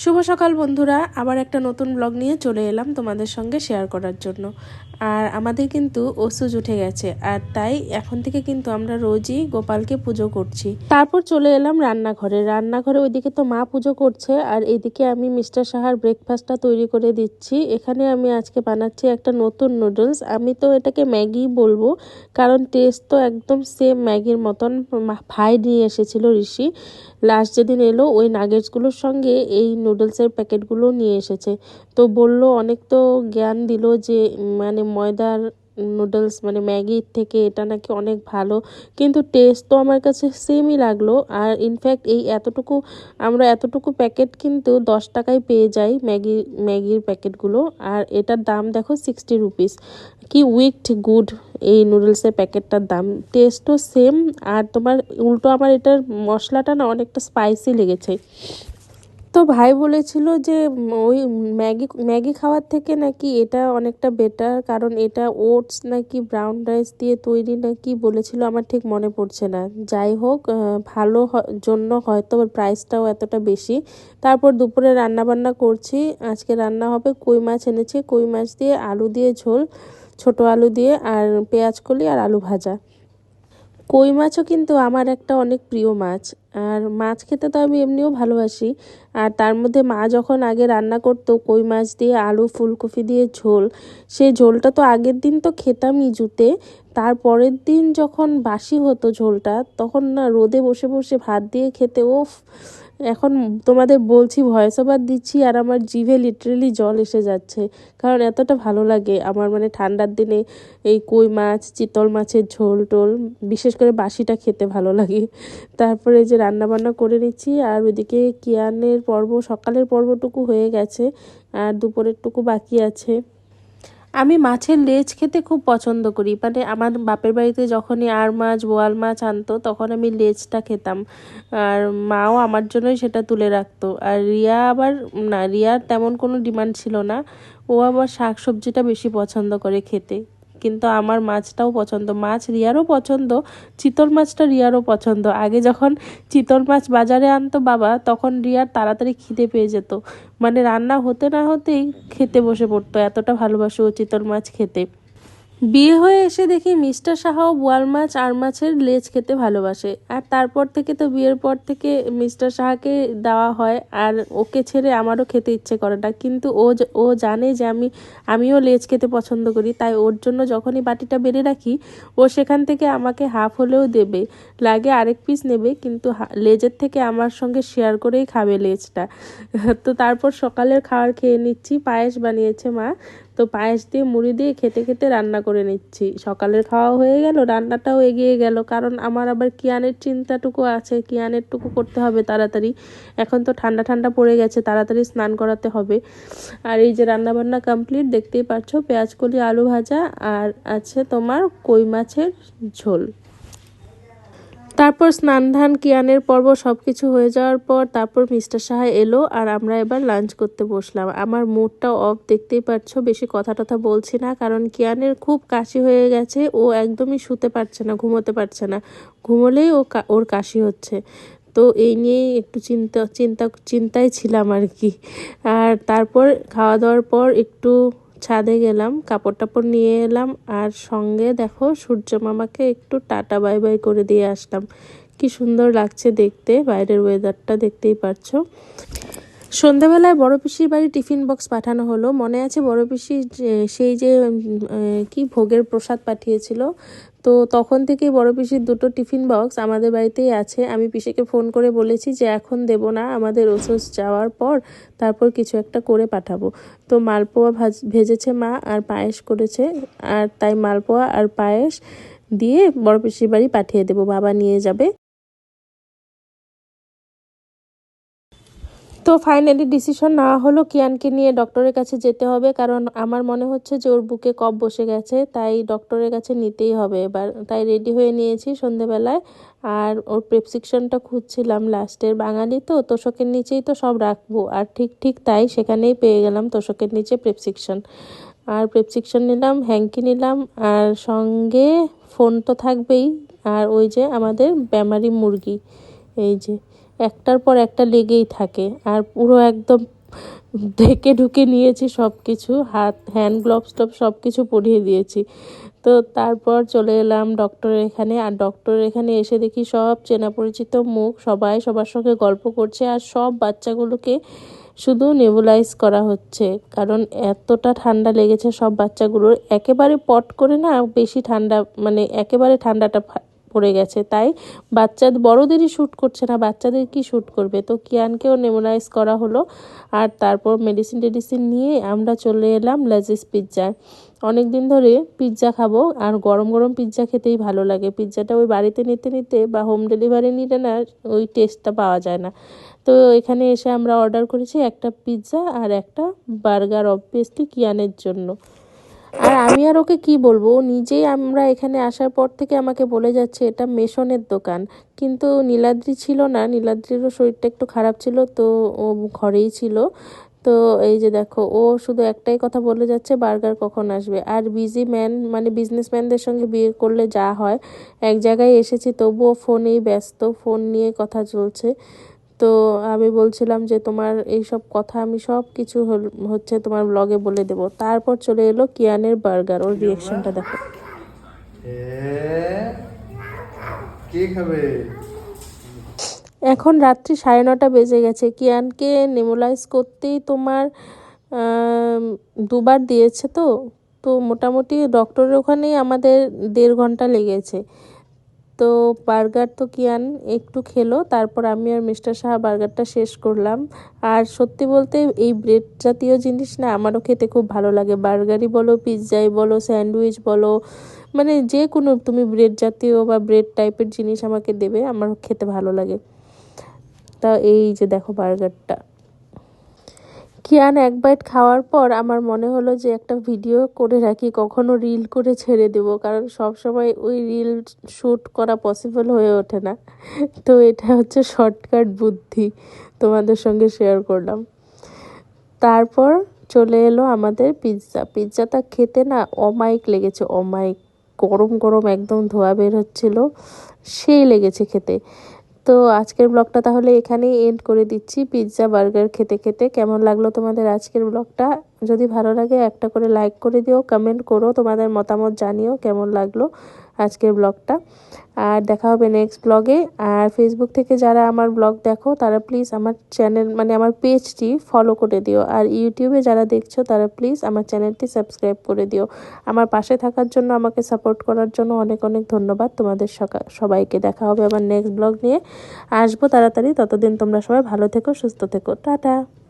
শুভ সকাল বন্ধুরা, আবার একটা নতুন ব্লগ নিয়ে চলে এলাম তোমাদের সঙ্গে শেয়ার করার জন্য। আর আমাদের কিন্তু ওষুধ উঠে গেছে, আর তাই এখন থেকে কিন্তু আমরা রোজই গোপালকে পুজো করছি। তারপর চলে এলাম রান্নাঘরে রান্নাঘরে ওইদিকে তো মা পুজো করছে, আর এদিকে আমি মিস্টার সাহার ব্রেকফাস্টটা তৈরি করে দিচ্ছি। এখানে আমি আজকে বানাচ্ছি একটা নতুন নুডলস আমি তো এটাকে ম্যাগি বলব, কারণ টেস্ট তো একদম সেম ম্যাগির মতন ভাই নিয়ে এসেছিল ঋষি। লাস্ট যেদিন এলো, ওই নাগেটসগুলোর সঙ্গে এই নুডলসের প্যাকেটগুলো নিয়ে এসেছে। তো বলল, অনেক তো জ্ঞান দিল যে মানে ময়দার নুডলস মানে ম্যাগির থেকে এটা নাকি অনেক ভালো। কিন্তু টেস্ট তো আমার কাছে সেমই লাগল। আর ইনফ্যাক্ট এই এতটুকু, আমরা এতটুকু প্যাকেট কিন্তু দশ টাকায় পেয়ে যাই ম্যাগি, ম্যাগির প্যাকেটগুলো আর এটার দাম দেখো সিক্সটি রুপিস কি উইকড গুড এই নুডলসের প্যাকেটটার দাম। টেস্টও সেম আর তোমার উল্টো আমার এটার মশলাটা না অনেকটা স্পাইসি লেগেছে। তো ভাই বলেছিল যে ওই ম্যাগি ম্যাগি খাওয়ার থেকে নাকি এটা অনেকটা বেটার কারণ এটা ওটস নাকি ব্রাউন রাইস দিয়ে তৈরি নাকি বলেছিল, আমার ঠিক মনে পড়ছে না। যাই হোক ভালো জন্য হয়তো প্রাইসটাও এতটা বেশি। তারপর দুপুরে রান্না বান্না করছি। আজকে রান্না হবে কই মাছ এনেছি, কই মাছ দিয়ে আলু দিয়ে ঝোল, ছোট আলু দিয়ে, আর পেঁয়াজ কলি আর আলু ভাজা। কই মাছও কিন্তু আমার একটা অনেক প্রিয় মাছ। আর মাছ খেতে তো আমি এমনিও ভালোবাসি। আর তার মধ্যে মা যখন আগে রান্না করতো কই মাছ দিয়ে আলু, ফুলকপি দিয়ে ঝোল, সেই ঝোলটা তো আগের দিন তো খেতামই জুতে। তারপরের দিন যখন বাসি হতো ঝোলটা, তখন না রোদে বসে বসে ভাত দিয়ে খেতে, ওফ! এখন তোমাদের বলছি ভয়েস ওভার দিচ্ছি আর আমার জিভে লিটারেলি জল এসে যাচ্ছে। কারণ এতটা ভালো লাগে আমার মানে ঠান্ডার দিনে এই কই মাছ, চিতল মাছের ঝোল টোল, বিশেষ করে বাসিটা খেতে ভালো লাগে। তারপরে যে রান্না বান্না করে নিচ্ছি আর ওইদিকে কিয়ানের পর্ব, সকালের পর্বটুকু হয়ে গেছে আর দুপুরেরটুকু বাকি আছে। আমি মাছের লেজ খেতে খুব পছন্দ করি। মানে আমার বাপের বাড়িতে যখনই আর মাছ, বোয়াল মাছ আনতো, তখন আমি লেজটা খেতাম। আর মাও আমার জন্যই সেটা তুলে রাখতো। আর রিয়া আবার, না, রিয়ার তেমন কোনো ডিমান্ড ছিল না। ও আবার শাক সবজিটা বেশি পছন্দ করে খেতে। কিন্তু আমার মাছটাও পছন্দ। মাছ রিয়ারও পছন্দ, চিতল মাছটা রিয়ারও পছন্দ। আগে যখন চিতল মাছ বাজারে আনতো বাবা, তখন রিয়ার তাড়াতাড়ি খিদে পেয়ে যেত। মানে রান্না হতে না হতেই খেতে বসে পড়তো, এতটা ভালোবাসো ও চিতল মাছ খেতে। বিয়ে হয়ে এসে দেখি মিস্টার সাহাও বোয়াল মাছ, আর মাছের লেজ খেতে ভালোবাসে। আর তারপর থেকে তো বিয়ের পর থেকে মিস্টার সাহাকে দেওয়া হয়, আর ওকে ছেড়ে আমারও খেতে ইচ্ছে করে না। কিন্তু ও ও জানে যে আমি, আমিও লেজ খেতে পছন্দ করি, তাই ওর জন্য যখনই বাটিটা বেড়ে রাখি, ও সেখান থেকে আমাকে হাফ হলেও দেবে, লাগে আরেক পিস নেবে, কিন্তু লেজের থেকে আমার সঙ্গে শেয়ার করেই খাবে লেজটা। তো তারপর সকালের খাবার খেয়ে নিচ্ছি, পায়েস বানিয়েছে মা। তো পায়েস দিয়ে মুড়ি দিয়ে খেতে খেতে রান্না করে নিচ্ছি। সকালের খাওয়া হয়ে গেল, রান্নাটাও এগিয়ে গেল। কারণ আমার আবার কিয়ানের চিন্তাটুকু আছে কিয়ানের টুকু করতে হবে তাড়াতাড়ি। এখন তো ঠান্ডা ঠান্ডা পড়ে গেছে, তাড়াতাড়ি স্নান করাতে হবে। আর এই যে রান্না বান্না কমপ্লিট দেখতেই পাচ্ছ পেঁয়াজ কলি, আলু ভাজা, আর আছে তোমার কই মাছের ঝোল। তারপর স্নান, ধান, কিয়ানের পর্ব সব কিছু হয়ে যাওয়ার পর তারপর মিস্টার সাহা এলো আর আমরা এবার লাঞ্চ করতে বসলাম। আমার মুডটা অফ দেখতেই পাচ্ছ, বেশি কথা টথা বলছি না, কারণ কিয়ানের খুব কাশি হয়ে গেছে, ও একদমই শুতে পারছে না, ঘুমোতে পারছে না। ঘুমোলেই ও ওর কাশি হচ্ছে। তো এই নিয়েই একটু চিন্তা চিন্তা, চিন্তায় ছিলাম আর কি। আর তারপর খাওয়া দাওয়ার পর একটু ছাদে গেলাম কাপড় টাপড় নিয়ে এলাম আর সঙ্গে দেখো সূর্য মামাকে একটু টাটা বাই বাই করে দিয়ে আসলাম। কি সুন্দর লাগছে দেখতে, বাইরের ওয়েদারটা দেখতেই পারছ। সন্ধ্যাবেলায় বড় পিসির বাড়ি টিফিন বক্স পাঠানো হলো। মনে আছে বড় পিসি সেই যে কি ভোগের প্রসাদ পাঠিয়েছিল? তো তখন থেকেই বড় পিসির দুটো টিফিন বক্স আমাদের বাড়িতেই আছে। আমি পিসিকে ফোন করে বলেছি যে, এখন দেব না, আমাদের ওসোস যাওয়ার পর তারপর কিছু একটা করে পাঠাবো। তো মালপোয়া ভাজ, ভেজেছে মা আর পায়েস করেছে। আর তাই মালপোয়া আর পায়েস দিয়ে বড় পিসির বাড়ি পাঠিয়ে দেবো। বাবা নিয়ে যাবে। তো ফাইনালি ডিসিশন নেওয়া হলো কিয়ানকে নিয়ে ডক্টরের কাছে যেতে হবে, কারণ আমার মনে হচ্ছে যে ওর বুকে কফ বসে গেছে, তাই ডক্টরের কাছে নিতেই হবে এবার। তাই রেডি হয়ে নিয়েছি সন্ধেবেলায়, আর ওর প্রেসক্রিপশনটা খুঁজছিলাম লাস্টের বাঙালি তো, তোষকের নিচেই তো সব রাখব, আর ঠিক ঠিক তাই সেখানেই পেয়ে গেলাম তোষকের নিচে প্রেসক্রিপশন আর প্রেসক্রিপশন নিলাম হ্যাঙ্কি নিলাম, আর সঙ্গে ফোন তো থাকবেই, আর ওই যে আমাদের ব্যামারি মুরগি, এই যে। একটার পর একটা লেগেই থাকে। আর পুরো একদম ঢেকে ঢুকে নিয়েছি সব কিছু হাত হ্যান্ড গ্লোভস টপ সব কিছু পরিয়ে দিয়েছি। তো তারপর চলে এলাম ডক্টরের এখানে। আর ডক্টরের এখানে এসে দেখি সব চেনা পরিচিত মুখ, সবাই সবার সঙ্গে গল্প করছে। আর সব বাচ্চাগুলোকে শুধু নেবুলাইজ করা হচ্ছে। কারণ এতটা ঠান্ডা লেগেছে সব বাচ্চাগুলোর। একেবারে পট করে না, বেশি ঠান্ডা মানে একেবারে ঠান্ডাটা পড়ে গেছে, তাই বাচ্চা বড়দেরই শ্যুট করছে না, বাচ্চাদের কি শ্যুট করবে? তো কিয়ানকেও নেমোনাইজ করা হলো, আর তারপর মেডিসিন টেডিসিন নিয়ে আমরা চলে এলাম লাজিস পিৎজায় অনেক দিন ধরে পিৎজা খাব, আর গরম গরম পিৎজা খেতেই ভালো লাগে। পিৎজাটা ওই বাড়িতে নিতে নিতে বা হোম ডেলিভারি নিলে না ওই টেস্টটা পাওয়া যায় না। তো এখানে এসে আমরা অর্ডার করেছি একটা পিৎজা আর একটা বার্গার অবভিয়াসলি কিয়ানের জন্য। আর আমি আর ওকে কি বলব? নিজেই আমরা এখানে আসার পর থেকে আমাকে বলে যাচ্ছে, এটা মেশনের দোকান। কিন্তু নীলাদ্রি ছিল না। নীলাদ্রিরও শরীরটা একটু খারাপ ছিল, তো ও ঘরেই ছিল। তো এই যে দেখো, ও শুধু একটাই কথা বলে যাচ্ছে, বার্গার কখন আসবে? আর বিজি ম্যান মানে বিজনেসম্যানদের সঙ্গে বিয়ে করলে যা হয়, এক জায়গায় এসেছি, তবুও ফোনেই ব্যস্ত, ফোন নিয়ে কথা চলছে। তো আমি বলছিলাম যে তোমার এই সব কথা আমি সব কিছু হচ্ছে তোমার ব্লগে বলে দেব। তারপর চলে এলো কিয়ানের বার্গার ওর রিয়েকশনটা দেখো। কে খাবে? এখন রাত্রি সাড়ে নটা বেজে গেছে। কিয়ানকে নেমোলাইজ করতেই তোমার দুবার দিয়েছে তো? তো মোটামুটি ডক্টরের ওখানেই আমাদের দেড় ঘণ্টা লেগেছে। তো বার্গার তো কিয়ান একটু খেলো, তারপর আমি আর মিস্টার সাহা বার্গারটা শেষ করলাম। আর সত্যি বলতে এই ব্রেড জাতীয় জিনিস না আমারও খেতে খুব ভালো লাগে। বার্গারই বলো, পিৎজাই বলো, স্যান্ডউইচ বলো মানে যে কোনো তুমি ব্রেড জাতীয় বা ব্রেড টাইপের জিনিস আমাকে দেবে আমার খেতে ভালো লাগে। তা এই যে দেখো বার্গারটা। কিয়ান এক বাইট খাওয়ার পর আমার মনে হলো যে একটা ভিডিও করে রাখি, কখনো রিল করে ছেড়ে দেব, কারণ সব সময় ওই রিল শ্যুট করা পসিবল হয়ে ওঠে না। তো এটা হচ্ছে শর্টকাট বুদ্ধি তোমাদের সঙ্গে শেয়ার করলাম। তারপর চলে এলো আমাদের পিৎজা পিৎজাটা খেতে না অমাইক লেগেছে অমাইক গরম গরম একদম ধোয়া বের হচ্ছিল, সেই লেগেছে খেতে। তো আজকের ব্লগটা তাহলে এখানেই এন্ড করে দিচ্ছি। পিৎজা বার্গার খেতে খেতে কেমন লাগল তোমাদের আজকের ব্লগটা? যদি ভালো লাগে একটা করে লাইক করে দিও কমেন্ট করো, তোমাদের মতামত জানিও কেমন লাগল। আজকের ব্লগটা। আর দেখা হবে নেক্সট ব্লগে। আর ফেসবুক থেকে যারা আমার ব্লগ দেখো, তারা প্লিজ আমার চ্যানেল মানে আমার পেজটি ফলো করে দিও। আর ইউটিউবে যারা দেখছ, তারা প্লিজ আমার চ্যানেলটি সাবস্ক্রাইব করে দিও। আমার পাশে থাকার জন্য, আমাকে সাপোর্ট করার জন্য অনেক অনেক ধন্যবাদ। তোমাদের সবাইকে দেখা হবে আমার নেক্সট ব্লগ নিয়ে। আসব তাড়াতাড়ি। ততদিন তোমরা সবাই ভালো থেকো, সুস্থ থেকো। টাটা!